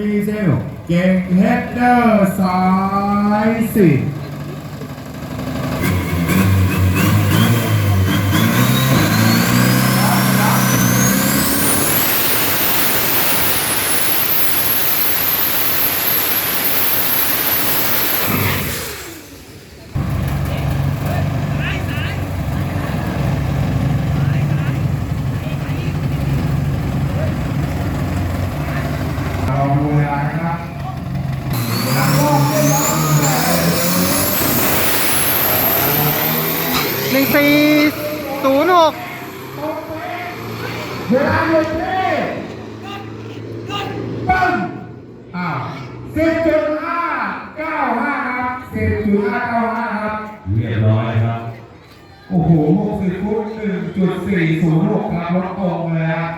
ดีเซล เก่งเฮดเดอร์สายสิ ดูเวลานะครับหนึ่งสี่ศูนย์หกเวลาหยุดนี่ปั้งอ้าวสิบจุดห้าเก้าห้าครับสิบจุดห้าเก้าห้าครับเรียบร้อยครับ โอ้โหหกสิบฟุตหนึ่งจุดสี่ศูนย์หกครับลดตรงเลยครับ